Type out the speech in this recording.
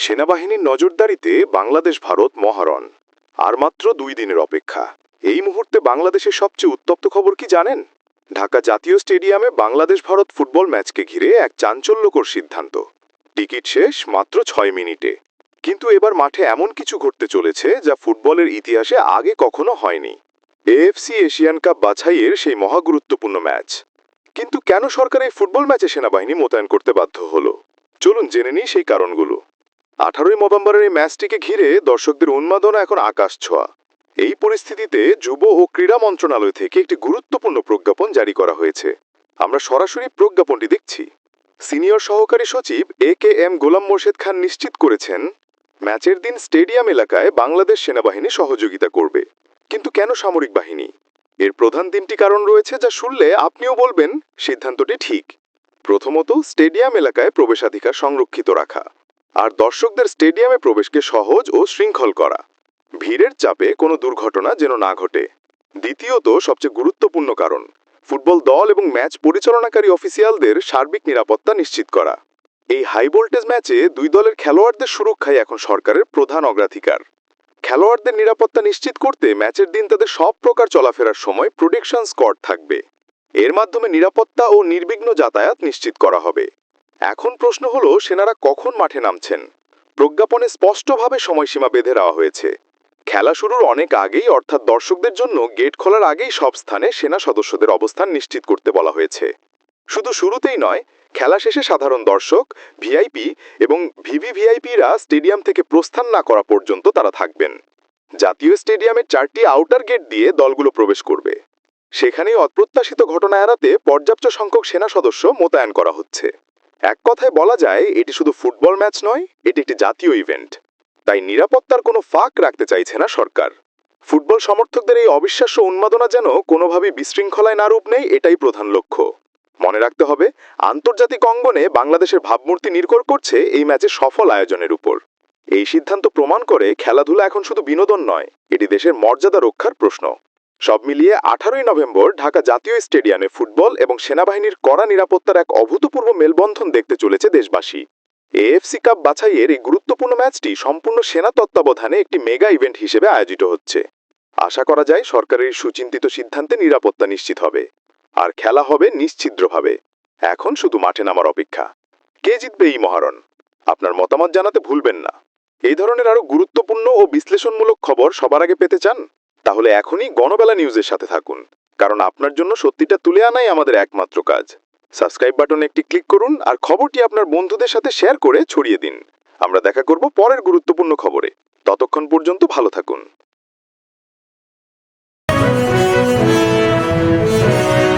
সেনাবাহিনীর নজরদারিতে বাংলাদেশ, ভারত মহারণ। আর মাত্র দুই দিনের অপেক্ষা। এই মুহূর্তে বাংলাদেশের সবচেয়ে উত্তপ্ত খবর কি জানেন? ঢাকা জাতীয় স্টেডিয়ামে বাংলাদেশ ভারত ফুটবল ম্যাচকে ঘিরে এক চাঞ্চল্যকর সিদ্ধান্ত। টিকিট শেষ মাত্র ছয় মিনিটে। কিন্তু এবার মাঠে এমন কিছু ঘটতে চলেছে যা ফুটবলের ইতিহাসে আগে কখনো হয়নি। এএফসি এশিয়ান কাপ বাছাইয়ের সেই মহাগুরুত্বপূর্ণ ম্যাচ। কিন্তু কেন সরকার এই ফুটবল ম্যাচে সেনাবাহিনী মোতায়েন করতে বাধ্য হলো? চলুন জেনে নিই সেই কারণগুলো। আঠারোই নভেম্বরের এই ম্যাচটিকে ঘিরে দর্শকদের উন্মাদনা এখন আকাশ ছোঁয়া। এই পরিস্থিতিতে যুব ও ক্রীড়া মন্ত্রণালয় থেকে একটি গুরুত্বপূর্ণ প্রজ্ঞাপন জারি করা হয়েছে। আমরা সরাসরি প্রজ্ঞাপনটি দেখছি। সিনিয়র সহকারী সচিব এ কে এম গোলাম মোর্শেদ খান নিশ্চিত করেছেন, ম্যাচের দিন স্টেডিয়াম এলাকায় বাংলাদেশ সেনাবাহিনী সহযোগিতা করবে। কিন্তু কেন সামরিক বাহিনী? এর প্রধান তিনটি কারণ রয়েছে যা শুনলে আপনিও বলবেন, সিদ্ধান্তটি ঠিক। প্রথমত, স্টেডিয়াম এলাকায় প্রবেশাধিকার সংরক্ষিত রাখা। আর দর্শকদের স্টেডিয়ামে প্রবেশকে সহজ ও শৃঙ্খল করা। ভিড়ের চাপে কোনো দুর্ঘটনা যেন না ঘটে। দ্বিতীয়ত, সবচেয়ে গুরুত্বপূর্ণ কারণ, ফুটবল দল এবং ম্যাচ পরিচালনাকারী অফিসিয়ালদের সার্বিক নিরাপত্তা নিশ্চিত করা। এই হাই ভোল্টেজ ম্যাচে দুই দলের খেলোয়াড়দের সুরক্ষাই এখন সরকারের প্রধান অগ্রাধিকার। খেলোয়াড়দের নিরাপত্তা নিশ্চিত করতে ম্যাচের দিন তাদের সব প্রকার চলাফেরার সময় প্রোটেকশন স্কট থাকবে। এর মাধ্যমে নিরাপত্তা ও নির্বিঘ্ন যাতায়াত নিশ্চিত করা হবে। এখন প্রশ্ন হলো, সেনারা কখন মাঠে নামছেন? প্রজ্ঞাপনে স্পষ্টভাবে সময়সীমা বেঁধে দেওয়া হয়েছে। খেলা শুরুর অনেক আগেই, অর্থাৎ দর্শকদের জন্য গেট খোলার আগেই সব স্থানে সেনা সদস্যদের অবস্থান নিশ্চিত করতে বলা হয়েছে। শুধু শুরুতেই নয়, খেলা শেষে সাধারণ দর্শক, ভিআইপি এবং ভিভিভিআইপিরা স্টেডিয়াম থেকে প্রস্থান না করা পর্যন্ত তারা থাকবেন। জাতীয় স্টেডিয়ামের চারটি আউটার গেট দিয়ে দলগুলো প্রবেশ করবে। সেখানেই অপ্রত্যাশিত ঘটনা এড়াতে পর্যাপ্ত সংখ্যক সেনা সদস্য মোতায়েন করা হচ্ছে। এক কথায় বলা যায়, এটি শুধু ফুটবল ম্যাচ নয়, এটি একটি জাতীয় ইভেন্ট। তাই নিরাপত্তার কোনো ফাঁক রাখতে চাইছে না সরকার। ফুটবল সমর্থকদের এই অবিশ্বাস্য উন্মাদনা যেন কোনোভাবেই বিশৃঙ্খলায় না রূপ নেই এটাই প্রধান লক্ষ্য। মনে রাখতে হবে, আন্তর্জাতিক অঙ্গনে বাংলাদেশের ভাবমূর্তি নির্ভর করছে এই ম্যাচের সফল আয়োজনের উপর। এই সিদ্ধান্ত প্রমাণ করে খেলাধুলা এখন শুধু বিনোদন নয়, এটি দেশের মর্যাদা রক্ষার প্রশ্ন। সব মিলিয়ে আঠারোই নভেম্বর ঢাকা জাতীয় স্টেডিয়ামে ফুটবল এবং সেনাবাহিনীর কড়া নিরাপত্তার এক অভূতপূর্ব মেলবন্ধন দেখতে চলেছে দেশবাসী। এএফসি কাপ বাছাইয়ের এই গুরুত্বপূর্ণ ম্যাচটি সম্পূর্ণ সেনা তত্ত্বাবধানে একটি মেগা ইভেন্ট হিসেবে আয়োজিত হচ্ছে। আশা করা যায় সরকারের সুচিন্তিত সিদ্ধান্তে নিরাপত্তা নিশ্চিত হবে। আর খেলা হবে নিশ্ছিদ্রভাবে। এখন শুধু মাঠে নামার অপেক্ষা। কে জিতবে এই মহারণ? আপনার মতামত জানাতে ভুলবেন না। এই ধরনের আরও গুরুত্বপূর্ণ ও বিশ্লেষণমূলক খবর সবার আগে পেতে চান তাহলে এখনই গণবেলা নিউজের সাথে থাকুন, কারণ আপনার জন্য সত্যিটা তুলে আনাই আমাদের একমাত্র কাজ। সাবস্ক্রাইব বাটনে একটি ক্লিক করুন আর খবরটি আপনার বন্ধুদের সাথে শেয়ার করে ছড়িয়ে দিন। আমরা দেখা করব পরের গুরুত্বপূর্ণ খবরে। ততক্ষণ পর্যন্ত ভালো থাকুন।